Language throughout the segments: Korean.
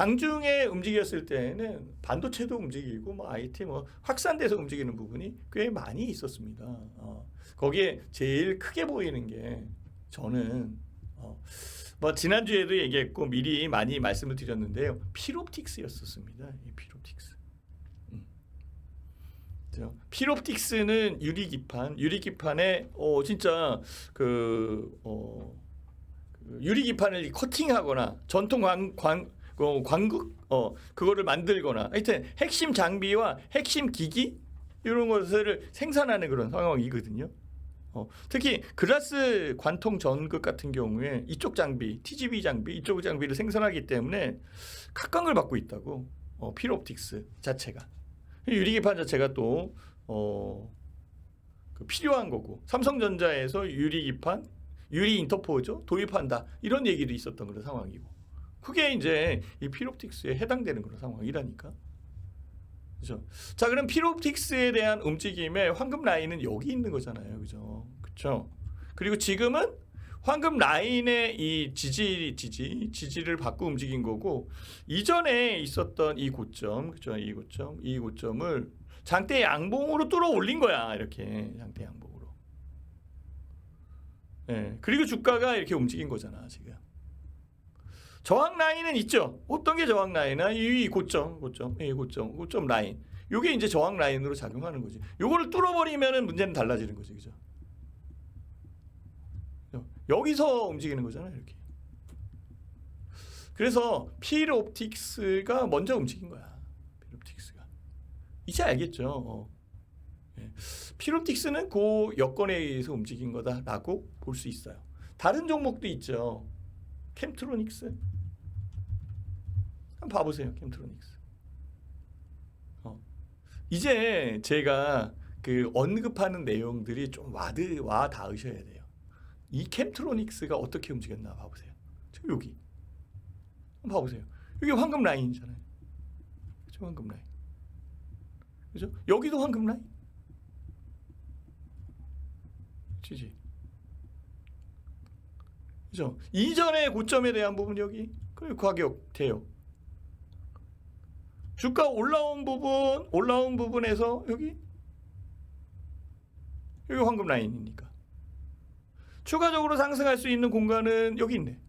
장중에 움직였을 때는 반도체도 움직이고 뭐 IT 뭐 확산돼서 움직이는 부분이 꽤 많이 있었습니다. 어, 거기에 제일 크게 보이는 게 저는 어, 뭐 지난주에도 얘기했고 미리 많이 말씀을 드렸는데요. 필옵틱스였었습니다. 이 필옵틱스. 음. 필옵틱스는 유리기판, 유리기판에 어 진짜 그 어, 그 유리기판을 커팅하거나 전통 광, 광, 어, 광극 어 그거를 만들거나 하여튼 핵심 장비와 핵심 기기 이런 것을 생산하는 그런 상황이거든요. 어, 특히 글라스 관통 전극 같은 경우에 이쪽 장비, TGV 장비, 이쪽 장비를 생산하기 때문에 각광을 받고 있다고. 어, 필옵틱스 자체가. 이 유리기판 자체가 또 어, 그 필요한 거고. 삼성전자에서 유리기판, 유리 인터포죠 도입한다 이런 얘기도 있었던 그런 상황이고. 그게 이제 이 필옵틱스에 해당되는 그런 상황이라니까. 그죠? 자, 그럼 필옵틱스에 대한 움직임의 황금 라인은 여기 있는 거잖아요. 그죠? 그렇죠? 그리고 지금은 황금 라인의 이 지지 지지 지지를 받고 움직인 거고 이전에 있었던 이 고점, 그죠? 이 고점, 이 고점을 장대 양봉으로 뚫어 올린 거야. 이렇게 장대 양봉으로. 예. 그리고 주가가 이렇게 움직인 거잖아, 지금. 저항 라인은 있죠. 어떤 게 저항 라인이나 이 고점, 고점, 이 고점, 고점 라인. 요게 이제 저항 라인으로 작용하는 거지. 요거를 뚫어버리면은 문제는 달라지는 거지, 그죠? 여기서 움직이는 거잖아요, 이렇게. 그래서 필 옵틱스가 먼저 움직인 거야. 필 옵틱스가. 이제 알겠죠. 어. 예. 필 옵틱스는 그 여건에 의해서 움직인 거다라고 볼 수 있어요. 다른 종목도 있죠. 캠트로닉스. 한번 봐보세요, 캠트로닉스. 어. 이제 제가 그 언급하는 내용들이 좀 와드 와 닿으셔야 돼요. 이 캠트로닉스가 어떻게 움직였나 봐보세요. 저 여기 봐보세요. 여기 황금 라인이잖아요. 그죠 황금 라인. 그죠? 여기도 황금 라인. 지지. 그죠? 이전의 고점에 대한 부분 여기 그리고 가격 대요. 주가 올라온 부분 올라온 부분에서 여기 여기 황금 라인이니까 추가적으로 상승할 수 있는 공간은 여기 있네.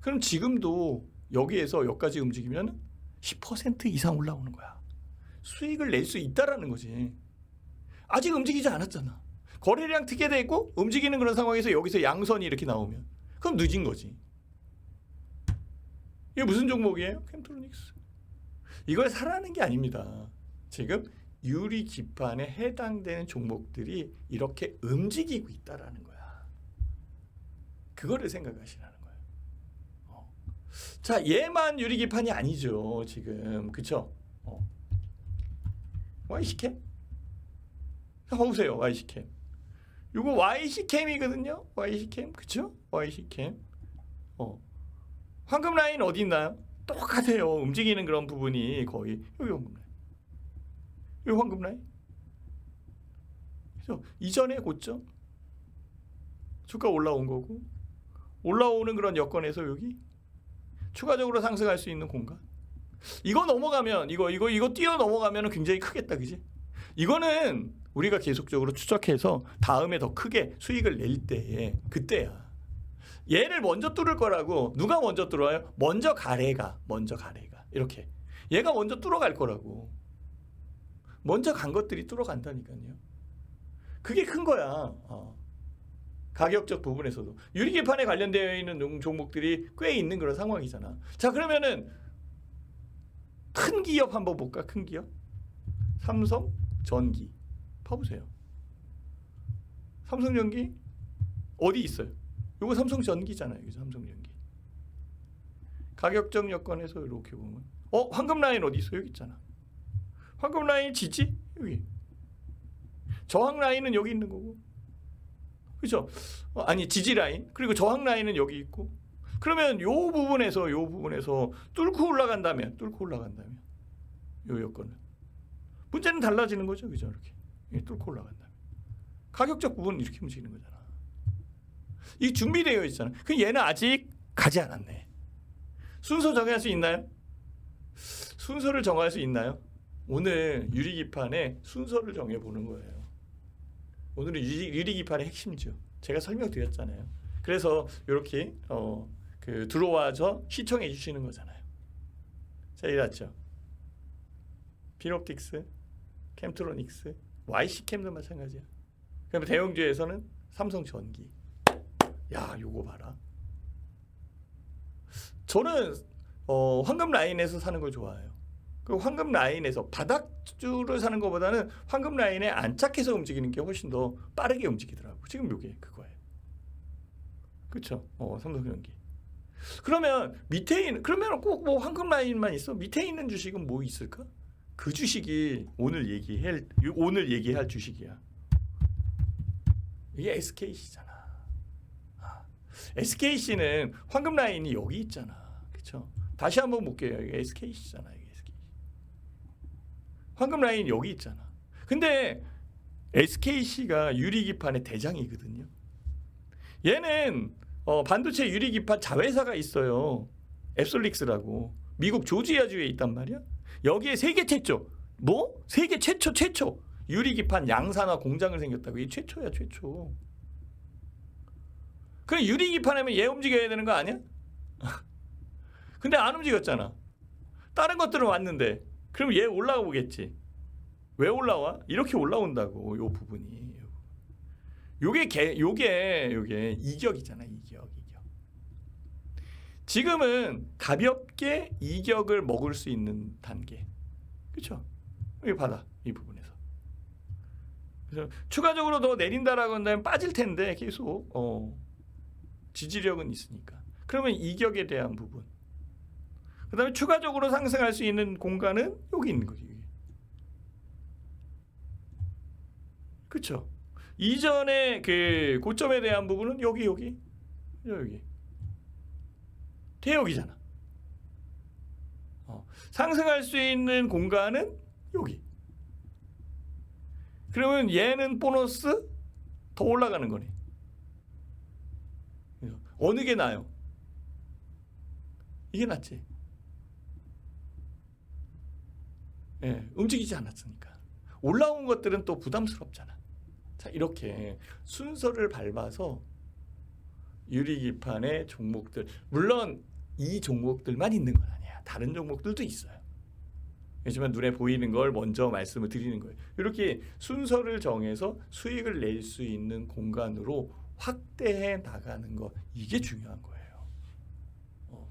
그럼 지금도 여기에서 여기까지 움직이면 10% 이상 올라오는 거야. 수익을 낼 수 있다라는 거지. 아직 움직이지 않았잖아. 거래량 트게 되고 움직이는 그런 상황에서 여기서 양선이 이렇게 나오면 그럼 늦은 거지. 이게 무슨 종목이에요? 캠트로닉스. 이걸 사라는 게 아닙니다. 지금 유리 기판에 해당되는 종목들이 이렇게 움직이고 있다라는 거야. 그거를 생각하시라는 거예요. 어. 자, 얘만 유리 기판이 아니죠. 지금 그쵸? 어. YC캠? 보세요, YC 캠. 이거 YC캠이거든요. YC캠, 그쵸? YC캠. 어. 황금 라인 어디 있나요? 똑같아요. 움직이는 그런 부분이 거의 여기 황금 라인. 여기 황금 라인. 그래서 이전에 고점 주가 올라온 거고 올라오는 그런 여건에서 여기 추가적으로 상승할 수 있는 공간. 이거 넘어가면 이거 이거 이거 뛰어 넘어가면 굉장히 크겠다, 그지? 이거는 우리가 계속적으로 추적해서 다음에 더 크게 수익을 낼 때에 그때야. 얘를 먼저 뚫을 거라고 누가 먼저 뚫어요? 먼저 가래가 먼저 가래가 이렇게 얘가 먼저 뚫어갈 거라고 먼저 간 것들이 뚫어간다니까요. 그게 큰 거야. 어. 가격적 부분에서도 유리기판에 관련되어 있는 종목들이 꽤 있는 그런 상황이잖아. 자 그러면은 큰 기업 한번 볼까? 큰 기업 삼성 전기 봐보세요. 삼성전기 어디 있어요? 이거 삼성전기잖아요. 이거 삼성전기. 가격적 여건에서 이렇게 보면 어 황금 라인 어디 있어? 여기 있잖아. 황금 라인 지지 여기. 저항 라인은 여기 있는 거고. 그렇죠? 어, 아니 지지 라인 그리고 저항 라인은 여기 있고. 그러면 요 부분에서 요 부분에서 뚫고 올라간다면 뚫고 올라간다면 요 여건은 문제는 달라지는 거죠, 그죠? 이렇게 뚫고 올라간다면 가격적 부분은 이렇게 움직이는 거잖아. 이 준비되어 있잖아. 그 얘는 아직 가지 않았네. 순서 정할 수 있나요? 순서를 정할 수 있나요? 오늘 유리기판의 순서를 정해 보는 거예요. 오늘은 유리, 유리 기판의 핵심이죠. 제가 설명드렸잖아요. 그래서 이렇게 어, 그 들어와서 시청해 주시는 거잖아요. 자, 이랬죠. 비옵틱스, 캠트로닉스, YC캠도 마찬가지야. 그럼 대형주에서는 삼성 전기. 야, 요거 봐라. 저는 어, 황금 라인에서 사는 걸 좋아해요. 그 황금 라인에서 바닥주를 사는 것보다는 황금 라인에 안착해서 움직이는 게 훨씬 더 빠르게 움직이더라고. 지금 요게 그거예요. 그렇죠? 어, 삼성전기. 그러면 밑에 있는 그러면 꼭 뭐 황금 라인만 있어? 밑에 있는 주식은 뭐 있을까? 그 주식이 오늘 얘기할 오늘 얘기할 주식이야. 이게 SKC잖아. 아, SKC는 황금 라인이 여기 있잖아. 그렇죠? 다시 한번 볼게요. 이게 SKC잖아. 이게 SKC. 황금 라인 여기 있잖아. 근데 SKC가 유리기판의 대장이거든요. 얘는 어, 반도체 유리기판 자회사가 있어요. 앱솔릭스라고 미국 조지아주에 있단 말이야. 여기에 세계 최초 뭐 세계 최초 최초 유리기판 양산화 공장을 생겼다고 이 최초야 최초. 그 유리기판하면 얘 움직여야 되는 거 아니야? 근데 안 움직였잖아. 다른 것들은 왔는데 그럼 얘 올라가 보겠지. 왜 올라와? 이렇게 올라온다고 요 부분이. 요게 개, 요게 요게 이격이잖아 이격 이격. 지금은 가볍게 이격을 먹을 수 있는 단계. 그렇죠? 여기 받아 이 부분에서. 그래서 추가적으로 더 내린다라고 한다면 빠질 텐데 계속 어, 지지력은 있으니까. 그러면 이격에 대한 부분. 그다음에 추가적으로 상승할 수 있는 공간은 여기 있는 거지. 그렇죠? 이전의 그 고점에 대한 부분은 여기 여기 여기 대역이잖아. 어, 상승할 수 있는 공간은 여기. 그러면 얘는 보너스 더 올라가는 거네. 어느 게 나요? 이게 낫지. 예, 움직이지 않았으니까. 올라온 것들은 또 부담스럽잖아. 자, 이렇게 순서를 밟아서 유리기판의 종목들 물론 이 종목들만 있는 건 아니야. 다른 종목들도 있어요. 하지만 눈에 보이는 걸 먼저 말씀을 드리는 거예요. 이렇게 순서를 정해서 수익을 낼 수 있는 공간으로 확대해 나가는 거 이게 중요한 거예요. 어.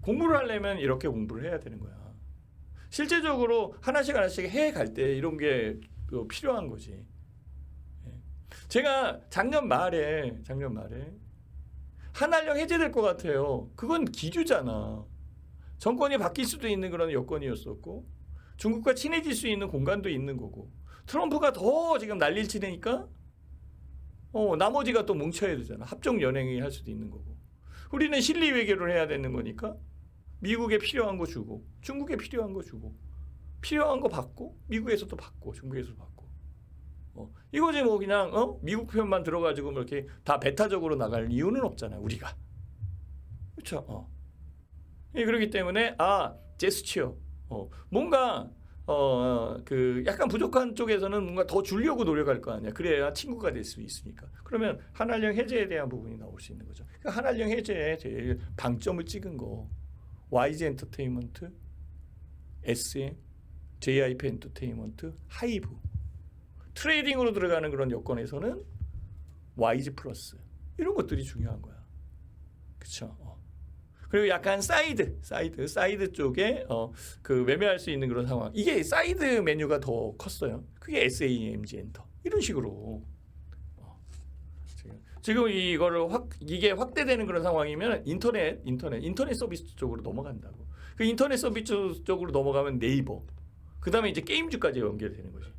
공부를 하려면 이렇게 공부를 해야 되는 거야. 실제적으로 하나씩 하나씩 해 갈 때 이런 게 필요한 거지. 제가 작년 말에 작년 말에 한한령 해제될 것 같아요. 그건 기류잖아. 정권이 바뀔 수도 있는 그런 여건이었었고 중국과 친해질 수 있는 공간도 있는 거고 트럼프가 더 지금 난리를 치니까 어 나머지가 또 뭉쳐야 되잖아. 합종 연행이 할 수도 있는 거고 우리는 실리 외교를 해야 되는 거니까 미국에 필요한 거 주고 중국에 필요한 거 주고 필요한 거 받고 미국에서도 받고 중국에서도 받고 어, 이거지 뭐 그냥 어? 미국 편만 들어가지고 뭐 이렇게 다 배타적으로 나갈 이유는 없잖아요 우리가. 그렇죠? 어. 예, 그렇기 때문에 아 제스처. 어, 뭔가 어, 그 약간 부족한 쪽에서는 뭔가 더 주려고 노력할 거 아니야. 그래야 친구가 될 수 있으니까. 그러면 한한령 해제에 대한 부분이 나올 수 있는 거죠. 그 한한령 해제에 제일 방점을 찍은 거. YG 엔터테인먼트 SM JIP 엔터테인먼트 하이브 트레이딩으로 들어가는 그런 여건에서는 YG 플러스 이런 것들이 중요한 거야. 그렇죠? 어. 그리고 약간 사이드, 사이드, 사이드 쪽에 어, 그 매매할 수 있는 그런 상황. 이게 사이드 메뉴가 더 컸어요. 그게 SAMG 엔터 이런 식으로. 어. 지금, 이거를 확 이게 확대되는 그런 상황이면 인터넷, 인터넷, 인터넷 서비스 쪽으로 넘어간다고. 그 인터넷 서비스 쪽으로 넘어가면 네이버. 그 다음에 이제 게임주까지 연결되는 거지.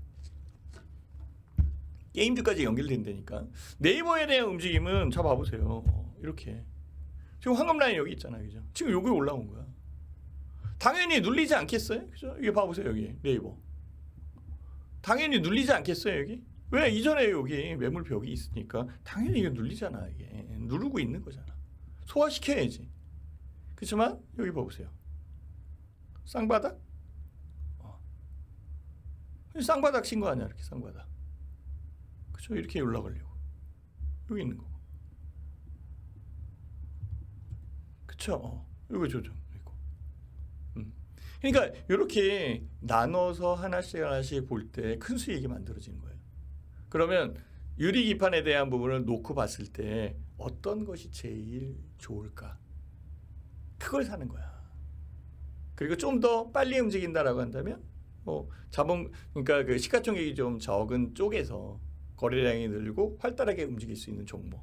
게임즈까지 연결된다니까. 네이버에 대한 움직임은 자 봐보세요. 어, 이렇게. 지금 황금 라인 여기 있잖아요. 그죠? 지금 여기 올라온 거야. 당연히 눌리지 않겠어요? 그죠? 이게 봐보세요 여기. 네이버. 당연히 눌리지 않겠어요 여기? 왜? 이전에 여기 매물 벽이 있으니까 당연히 이거 눌리잖아 이게. 누르고 있는 거잖아. 소화시켜야지. 그렇지만 여기 봐보세요. 쌍바닥? 어. 쌍바닥 친 거 아니야 이렇게 쌍바닥 그죠 이렇게 올라가려고 여기 있는 거고 그쵸 어. 이거 조정 있고 음. 그러니까 이렇게 나눠서 하나씩 하나씩 볼 때 큰 수익이 만들어지는 거예요. 그러면 유리 기판에 대한 부분을 놓고 봤을 때 어떤 것이 제일 좋을까? 그걸 사는 거야. 그리고 좀 더 빨리 움직인다라고 한다면 뭐 자본 그러니까 그 시가총액이 좀 적은 쪽에서 거래량이 늘고 활달하게 움직일 수 있는 종목.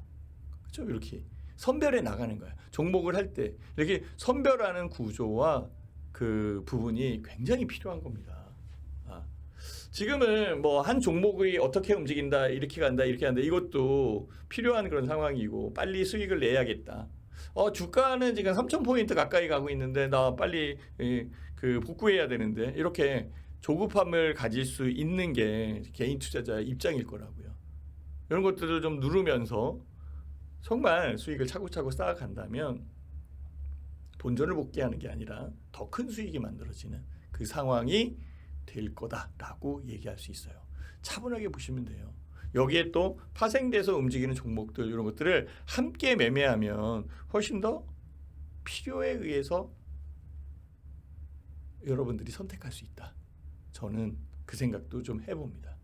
그렇죠? 이렇게 선별해 나가는 거야. 종목을 할 때 이렇게 선별하는 구조와 그 부분이 굉장히 필요한 겁니다. 아. 지금은 뭐 한 종목이 어떻게 움직인다, 이렇게 간다, 이렇게 간다 이것도 필요한 그런 상황이고 빨리 수익을 내야겠다. 어 주가는 지금 3,000포인트 가까이 가고 있는데 나 빨리 예, 그 복구해야 되는데 이렇게 조급함을 가질 수 있는 게 개인 투자자의 입장일 거라고요. 이런 것들을 좀 누르면서 정말 수익을 차곡차곡 쌓아간다면 본전을 복귀하는 게 아니라 더 큰 수익이 만들어지는 그 상황이 될 거다라고 얘기할 수 있어요. 차분하게 보시면 돼요. 여기에 또 파생돼서 움직이는 종목들 이런 것들을 함께 매매하면 훨씬 더 필요에 의해서 여러분들이 선택할 수 있다. 저는 그 생각도 좀 해봅니다.